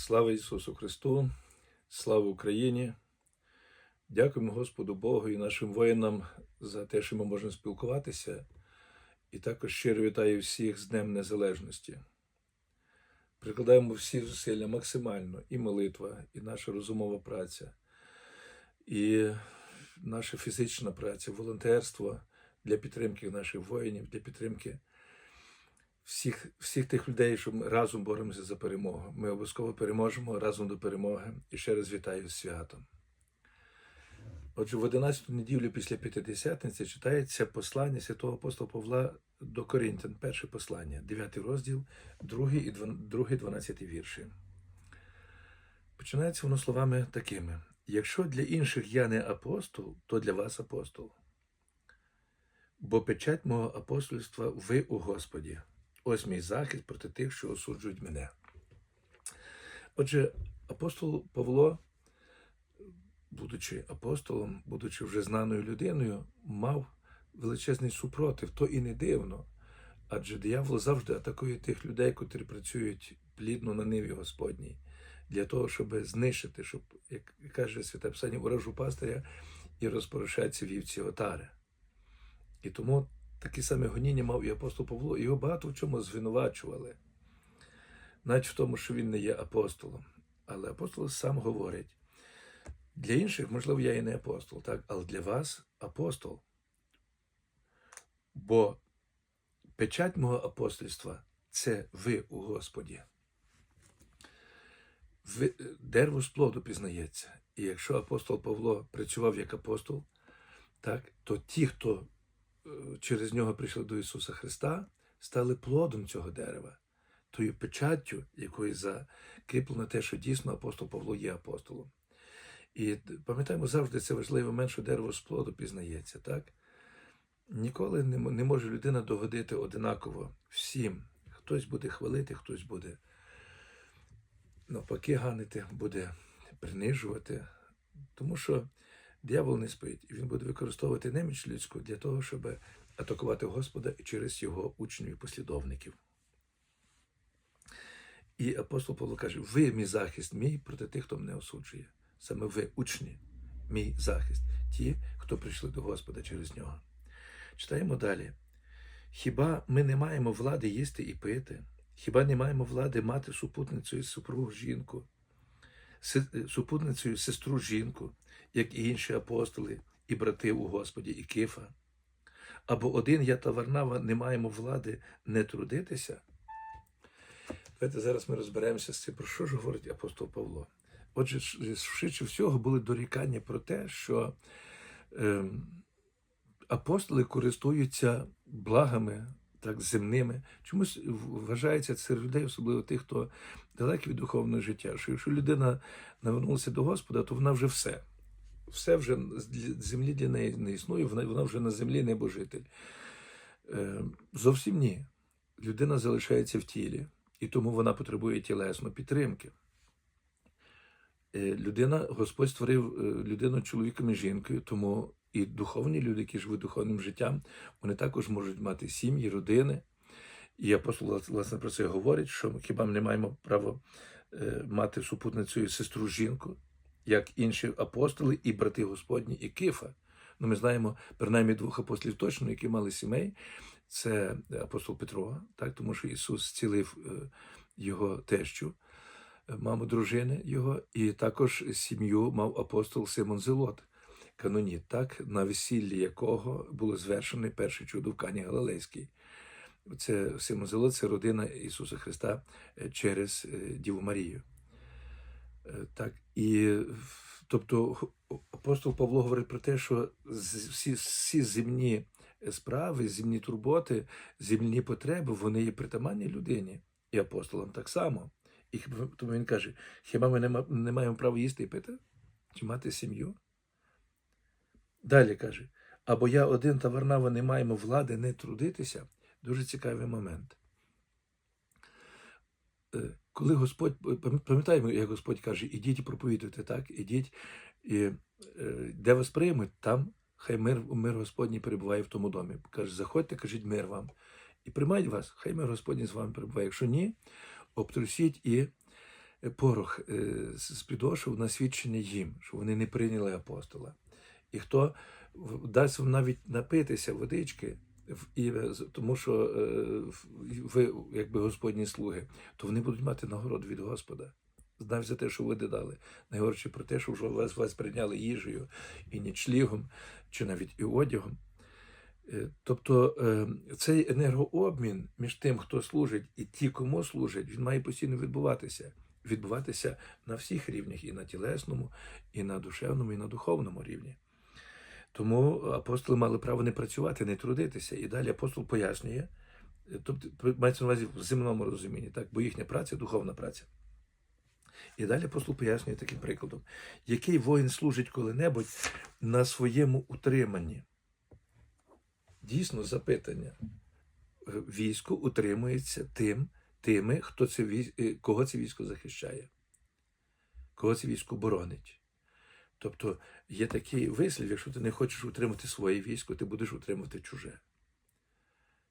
Слава Ісусу Христу, слава Україні. Дякуємо Господу Богу і нашим воїнам за те, що ми можемо спілкуватися. І також щиро вітаю всіх з Днем Незалежності. Прикладаємо всі зусилля максимально і молитва, і наша розумова праця, і наша фізична праця, волонтерство для підтримки наших воїнів, для підтримки всіх, всіх тих людей, що ми разом боремося за перемогу. Ми обов'язково переможемо разом до перемоги. І ще раз вітаю з святом. Отже, в 11 неділю після П'ятидесятниці читається послання святого апостола Павла до Коринтян, перше послання, 9 розділ, 2 і 12 вірші. Починається воно словами такими: якщо для інших я не апостол, то для вас апостол. Бо печать мого апостольства ви у Господі. Ось мій захист проти тих, що осуджують мене. Отже, апостол Павло, будучи апостолом, будучи вже знаною людиною, мав величезний супротив, то і не дивно. Адже диявол завжди атакує тих людей, котрі працюють плідно на ниві Господній, для того, щоб знищити, щоб, як каже Святе Писання, ворожу пастиря і розпорушаться вівці отари. І тому такі самі гоніння мав і апостол Павло, його багато в чому звинувачували, навіть в тому, що він не є апостолом. Але апостол сам говорить: для інших, можливо, я і не апостол, так, але для вас апостол. Бо печать мого апостольства це ви у Господі. Дерево з плоду пізнається. І якщо апостол Павло працював як апостол, так, то ті, хто через нього прийшли до Ісуса Христа, стали плодом цього дерева, тою печаттю, якою закріплено те, що дійсно апостол Павло є апостолом. І пам'ятаємо, завжди це важливий момент, що дерево з плоду пізнається, так? Ніколи не може людина догодити одинаково всім. Хтось буде хвалити, хтось буде навпаки ганити, буде принижувати. Тому що Диявол не спить, і він буде використовувати неміч людську для того, щоб атакувати Господа через його учнів і послідовників. І апостол Павло каже: ви мій захист, мій проти тих, хто мене осуджує. Саме ви, учні, мій захист, ті, хто прийшли до Господа через нього. Читаємо далі. Хіба ми не маємо влади їсти і пити? Хіба не маємо влади мати супутницею супругу жінку, супутницею сестру жінку, як і інші апостоли і брати у Господі, і Кифа? Або один я та Варнава не маємо влади не трудитися? Давайте зараз ми розберемося з цим, про що ж говорить апостол Павло. Отже, швидше всього були дорікання про те, що е, апостоли користуються благами так, земними. Чомусь вважається серед людей, особливо тих, хто далекий від духовного життя, що якщо людина навернулася до Господа, то вона вже все. Все вже землі для неї не існує, вона вже на землі небожитель. Е, зовсім ні. Людина залишається в тілі, і тому вона потребує тілесної підтримки. Е, людина, Господь створив е, людину чоловіком і жінкою, тому і духовні люди, які живуть духовним життям, вони також можуть мати сім'ї, родини. І апостол, власне, про це говорить, що хіба ми не маємо права мати супутницю і сестру жінку, як інші апостоли і брати Господні, і Кифа. Ну, Ми знаємо принаймні двох апостолів точно, які мали сімей. Це апостол Петро, так, тому що Ісус зцілив його тещу, маму дружини його, і також сім'ю мав апостол Симон Зелот, каноніт, так, на весіллі якого було звершене перше чудо в Кані Галилейській. Це Симон це родина Ісуса Христа через Діву Марію. Так, і тобто апостол Павло говорить про те, що всі всі земні справи, земні турботи, земні потреби, вони є притаманні людині і апостолам так само. І тому він каже: хіба ми не маємо права їсти і пити? Чи мати сім'ю? Далі каже: або я один та Варнава не маємо влади не трудитися. Дуже цікавий момент. Коли Господь, пам'ятаємо, як Господь каже, ідіть і проповідуйте, так, ідіть, і де вас приймуть, там хай мир мир Господній перебуває в тому домі. Каже, заходьте, кажіть мир вам. І приймають вас, хай мир Господній з вами перебуває. Якщо ні, обтрусіть і е, порох е, з з на свідчення їм, що вони не прийняли апостола. І хто дасть вам навіть напитися водички, і, е, тому що е, ви, якби Господні слуги, то вони будуть мати нагороду від Господа. Навіть за те, що ви додали, не говорячи про те, що вже вас, вас прийняли їжею і нічлігом, чи навіть і одягом. Е, Тобто цей енергообмін між тим, хто служить, і ті, кому служать, він має постійно відбуватися. Відбуватися на всіх рівнях, і на тілесному, і на душевному, і на духовному рівні. Тому апостоли мали право не працювати, не трудитися. І далі апостол пояснює, е, тобто мається на увазі в земному розумінні, так, бо їхня праця духовна праця. І далі апостол пояснює таким прикладом, який воїн служить коли-небудь на своєму утриманні. Дійсно, запитання. Е, Військо утримується тим, тими, хто це військо, кого це військо захищає, кого це військо боронить. Тобто є такий вислів, якщо ти не хочеш утримати своє військо, ти будеш утримувати чуже.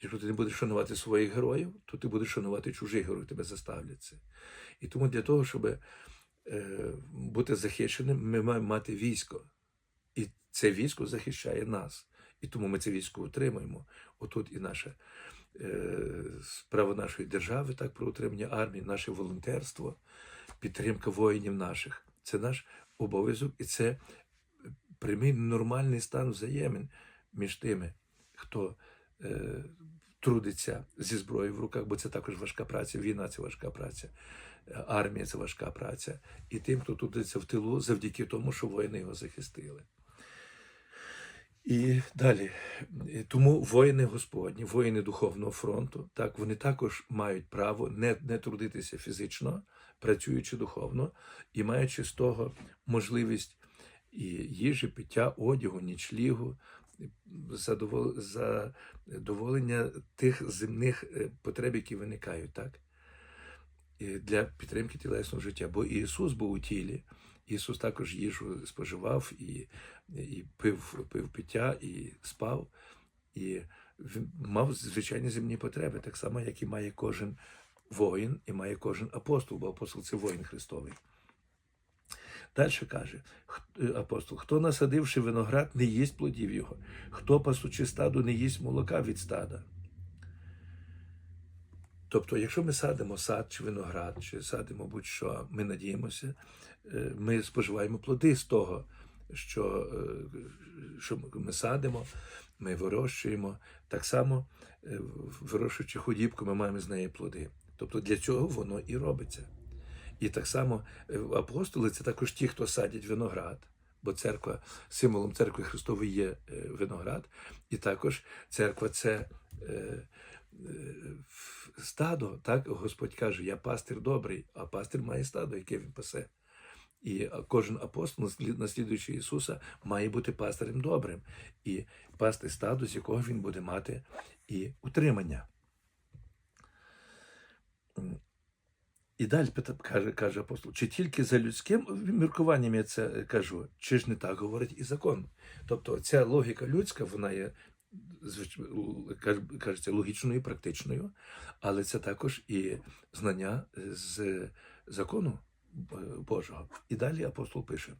Якщо ти не будеш шанувати своїх героїв, то ти будеш шанувати чужих героїв, тебе заставлять це. І тому для того, щоб е, бути захищеним, ми маємо мати військо. І це військо захищає нас. І тому ми це військо утримуємо. Отут і наше е, справа нашої держави, так про утримання армії, наше волонтерство, підтримка воїнів наших. Це наш обов'язок, і це прямий нормальний стан взаємин між тими, хто е, трудиться зі зброєю в руках, бо це також важка праця. Війна це важка праця, армія це важка праця. І тим, хто трудиться в тилу, завдяки тому, що воїни його захистили. І далі, тому воїни Господні, воїни Духовного фронту, так вони також мають право не, не трудитися фізично, працюючи духовно, і маючи з того можливість і їжі, пиття, одягу, нічлігу, задоволення тих земних е, потреб, які виникають, так? Для підтримки тілесного життя. Бо Ісус був у тілі. Ісус також їжу споживав і, і пив, пив пиття, і спав, і мав звичайні земні потреби, так само, як і має кожен воїн, і має кожен апостол, бо апостол це воїн Христовий. Далі каже е, апостол: хто насадивши виноград, не їсть плодів його, хто пасучи стаду, не їсть молока від стада. Тобто, якщо ми садимо сад чи виноград, чи садимо будь-що, ми надіємося, е, ми споживаємо плоди з того, що, е, що ми садимо, ми вирощуємо. Так само, вирощуючи худібку, ми маємо з неї плоди. Тобто для цього воно і робиться. І так само е, апостоли це також ті, хто садять виноград. Бо церква, символом церкви Христової є е, виноград, і також церква це е, стадо. Так Господь каже: Я пастир добрий, а пастир має стадо, яке він пасе. І кожен апостол, наслідуючи Ісуса, має бути пастирем добрим і пасти стадо, з якого він буде мати і утримання. І далі каже, каже апостол, чи тільки за людським міркуванням я це е, кажу, чи ж не так говорить і закон? Тобто ця логіка людська, вона є кажеться, логічною, практичною, але це також і знання з закону Божого. І далі апостол пише.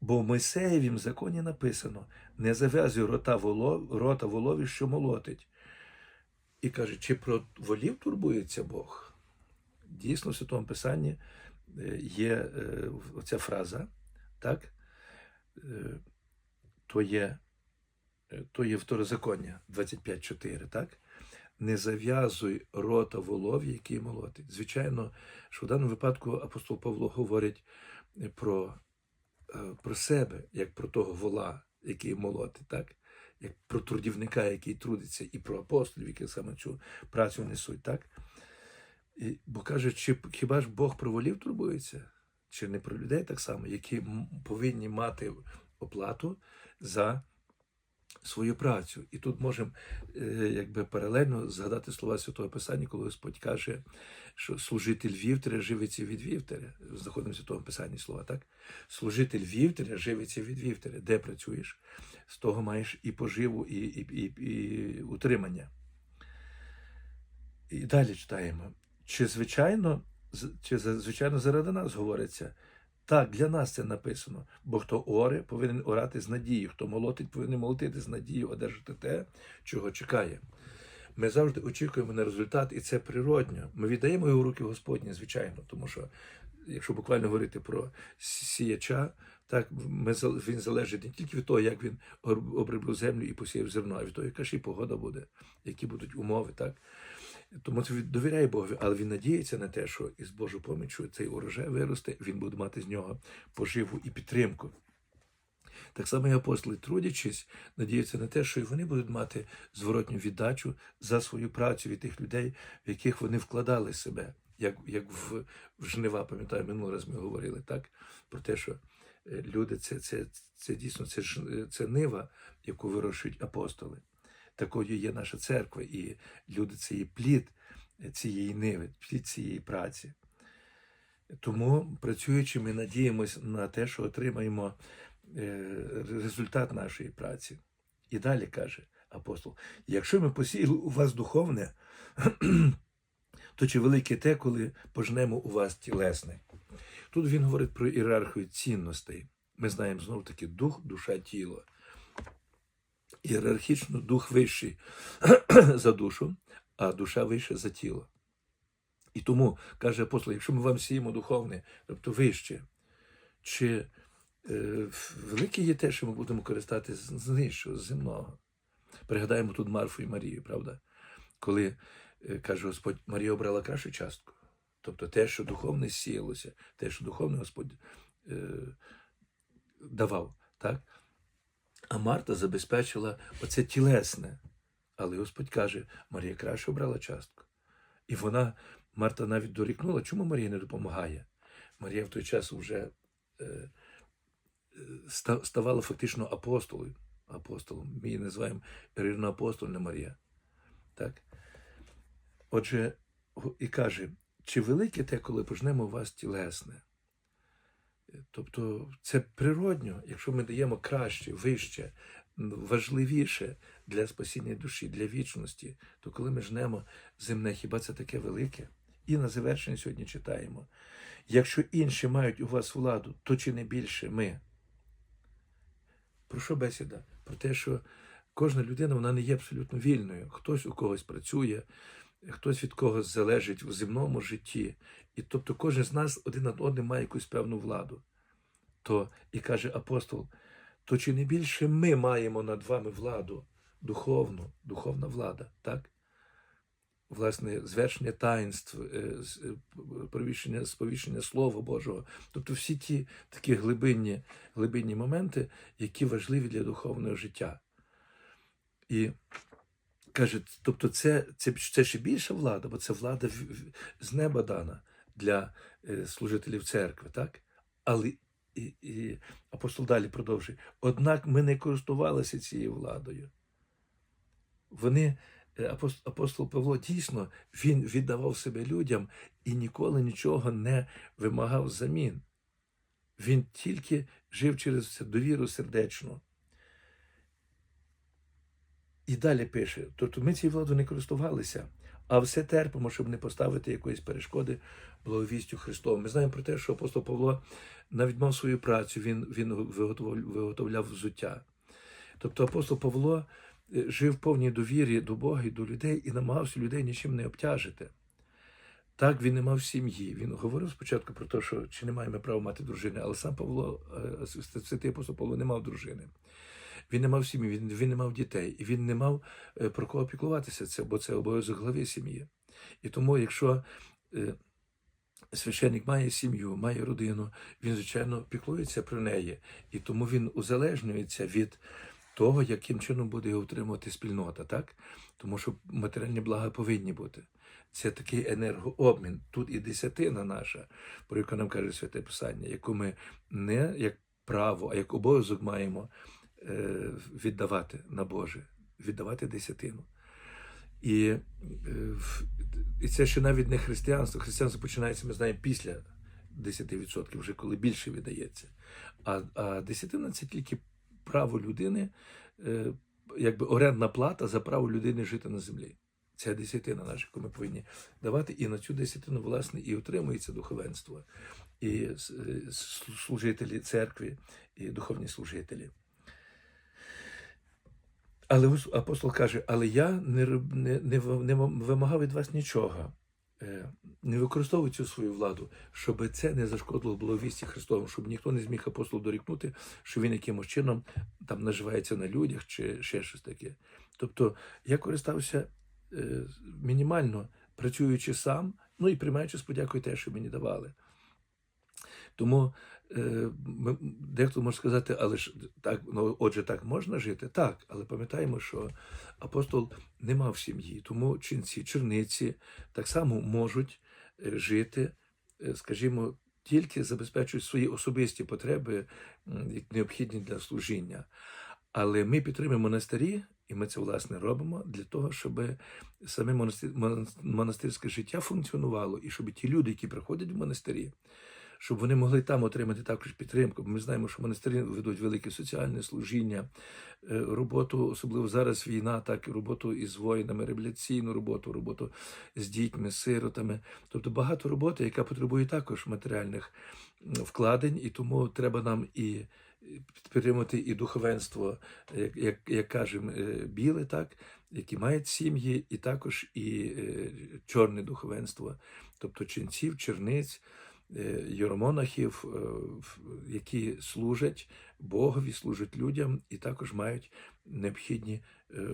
Бо в Мойсеєвім законі написано: не зав'язуй рота, воло, рота волові, що молотить. І каже, чи про волів турбується Бог? Дійсно, в Святому Писанні е, є е, оця фраза, так? Е, То є, то є второзаконня 25.4, так? Не зав'язуй рота волові, який молотить. Звичайно, що в даному випадку апостол Павло говорить про, про себе, як про того вола, який молотить, так? як про трудівника, який трудиться, і про апостолів, які саме цю працю несуть. так? Бо каже, чи хіба ж Бог про волів турбується? Чи не про людей так само, які повинні мати оплату за свою працю? І тут можемо е, якби паралельно згадати слова Святого Писання, коли Господь каже, що служитель вівтаря живиться від вівтаря. Знаходимося в Святому Писанні слова, так? Служитель вівтаря живиться від вівтаря. Де працюєш? З того маєш і поживу, і, і, і, і утримання. І далі читаємо. Чи звичайно чи звичайно заради нас говориться. Так, для нас це написано. Бо хто оре, повинен орати з надією, хто молотить, повинен молотити з надією, одержати те, чого чекає. Ми завжди очікуємо на результат, і це природньо. Ми віддаємо його в руки Господні, звичайно, тому що, якщо буквально говорити про сіяча, так ми, він залежить не тільки від того, як він об- оброблив землю і посіяв зерно, а від того, яка і погода буде, які будуть умови. так. Тому це довіряє Богові, але він надіється на те, що із Божою помічю цей урожай виросте, він буде мати з нього поживу і підтримку. Так само і апостоли, трудячись, надіються на те, що і вони будуть мати зворотню віддачу за свою працю від тих людей, в яких вони вкладали себе, як, як в, в жнива, пам'ятаю, минулий раз ми говорили так, про те, що е, люди це, це, це дійсно це, це нива, яку вирощують апостоли. Такою є наша церква, і люди це є плід цієї ниви, плід цієї праці. Тому, працюючи, ми надіємося на те, що отримаємо е, результат нашої праці. І далі каже апостол: якщо ми посіяли у вас духовне, то чи велике те, коли пожнемо у вас тілесне? Тут він говорить про ієрархію цінностей. Ми знаємо знову таки дух, душа, тіло. Ієрархічно дух вищий за душу, а душа вища за тіло. І тому, каже апостол, якщо ми вам сіємо духовне, тобто вище, чи е, велике є те, що ми будемо користатися з нижчого, з земного. Пригадаємо тут Марфу і Марію, правда? Коли е, каже Господь, Марія обрала кращу частку. Тобто те, що духовне сіялося, те, що духовне Господь е, давав. Так? А Марта забезпечила оце тілесне. Але Господь каже, Марія краще обрала частку. І вона, Марта навіть дорікнула, чому Марія не допомагає. Марія в той час вже е, ставала фактично апостолою. апостолом. Ми її називаємо Ірина Апостольна Марія. Так? Отже, і каже, чи велике те, коли пожнемо вас тілесне? Тобто це природньо, якщо ми даємо краще, вище, важливіше для спасіння душі, для вічності, то коли ми жнемо земне, хіба це таке велике? І на завершення сьогодні читаємо: якщо інші мають у вас владу, то чи не більше ми? Про що бесіда? Про те, що кожна людина вона не є абсолютно вільною. Хтось у когось працює, хтось від когось залежить в земному житті. І тобто кожен з нас один над одним має якусь певну владу. То і каже апостол: то чи не більше ми маємо над вами владу, духовну, духовна влада, так? Власне, звершення таїнств, е, е, провіщення, сповіщення Слова Божого. Тобто всі ті такі глибинні, глибинні моменти, які важливі для духовного життя. І каже, тобто, це, це, це ще більша влада, бо це влада з неба дана для е, служителів церкви, так? Але і, і апостол далі продовжує. Однак ми не користувалися цією владою. Вони, е, апостол, Павло, дійсно, він віддавав себе людям і ніколи нічого не вимагав замін. Він тільки жив через довіру сердечну. І далі пише: тобто ми цією владою не користувалися, а все терпимо, щоб не поставити якоїсь перешкоди благовістю Христову. Ми знаємо про те, що апостол Павло навіть мав свою працю, він, він виготовляв, взуття. Тобто апостол Павло е, жив в повній довірі до Бога і до людей і намагався людей нічим не обтяжити. Так, він не мав сім'ї. Він говорив спочатку про те, що чи не маємо права мати дружини, але сам Павло, е, святий апостол Павло, не мав дружини. Він не мав сім'ї, він, він не мав дітей, і він не мав е, про кого піклуватися, це, бо це обов'язок глави сім'ї. І тому, якщо е, священник має сім'ю, має родину, він, звичайно, піклується про неї. І тому він узалежнюється від того, яким чином буде його утримувати спільнота, так? Тому що матеріальні блага повинні бути. Це такий енергообмін. Тут і десятина наша, про яку нам каже Святе Писання, яку ми не як право, а як обов'язок маємо віддавати на Боже, віддавати десятину. І, е, і це ще навіть не християнство. Християнство починається, ми знаємо, після 10%, вже коли більше віддається. А, а десятина це тільки право людини, е, якби орендна плата за право людини жити на землі. Це десятина наша, яку ми повинні давати, і на цю десятину, власне, і отримується духовенство, і е, служителі церкви, і духовні служителі. Але апостол каже: але я не, не, не, не вимагав від вас нічого. Е, Не використовуй цю свою владу, щоб це не зашкодило благовісті Христовому, щоб ніхто не зміг апостолу дорікнути, що він якимось чином там наживається на людях чи ще щось таке. Тобто я користався е, мінімально працюючи сам, ну і приймаючи з подякою те, що мені давали. Тому е, ми- дехто може сказати, але ж так, ну отже, так можна жити? Так, але пам'ятаємо, що апостол не мав сім'ї, тому ченці, черниці так само можуть е, жити, е, скажімо, тільки забезпечують свої особисті потреби, необхідні для служіння. Але ми підтримуємо монастирі, і ми це власне робимо для того, щоб саме монастир, монастирське життя функціонувало, і щоб ті люди, які приходять в монастирі, щоб вони могли там отримати також підтримку. Бо ми знаємо, що монастирі ведуть велике соціальне служіння, е, роботу, особливо зараз війна, так і роботу із воїнами, реабілітаційну роботу, роботу з дітьми, сиротами. Тобто багато роботи, яка потребує також матеріальних вкладень, і тому треба нам і підтримати і духовенство, як, як, як кажемо, е, біле, так, які мають сім'ї, і також і е, чорне духовенство, тобто ченців, черниць, е, єромонахів, е, які служать Богові, служать людям і також мають необхідні е,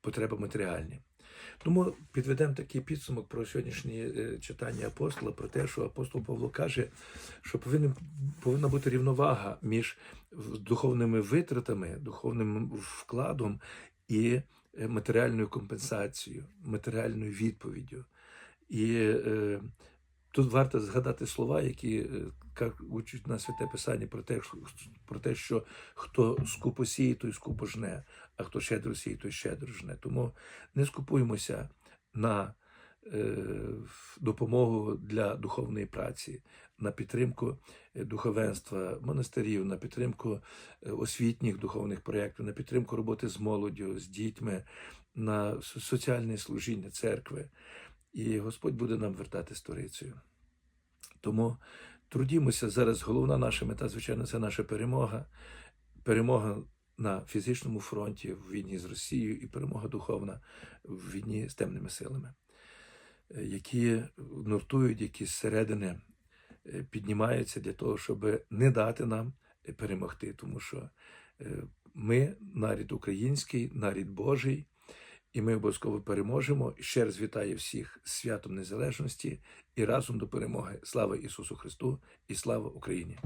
потреби матеріальні. Тому підведемо такий підсумок про сьогоднішнє читання апостола, про те, що апостол Павло каже, що повинен, повинна бути рівновага між духовними витратами, духовним вкладом і матеріальною компенсацією, матеріальною відповіддю. І е, тут варто згадати слова, які е, ка- учать на святе писання про те, про те, що хто скупо сіє, той скупо жне, а хто щедро сіє, той щедро жне. Тому не скупуємося на е, допомогу для духовної праці, на підтримку е, духовенства, монастирів, на підтримку е, освітніх духовних проєктів, на підтримку роботи з молоддю, з дітьми, на соціальне служіння церкви. І Господь буде нам вертати сторицею. Тому трудімося зараз. Головна наша мета, звичайно, це наша перемога. Перемога на фізичному фронті в війні з Росією і перемога духовна в війні з темними силами, які нуртують, які зсередини е, піднімаються для того, щоб не дати нам перемогти, тому що е, ми нарід український, нарід Божий, і ми обов'язково переможемо. Ще раз вітаю всіх з святом незалежності і разом до перемоги. Слава Ісусу Христу і слава Україні!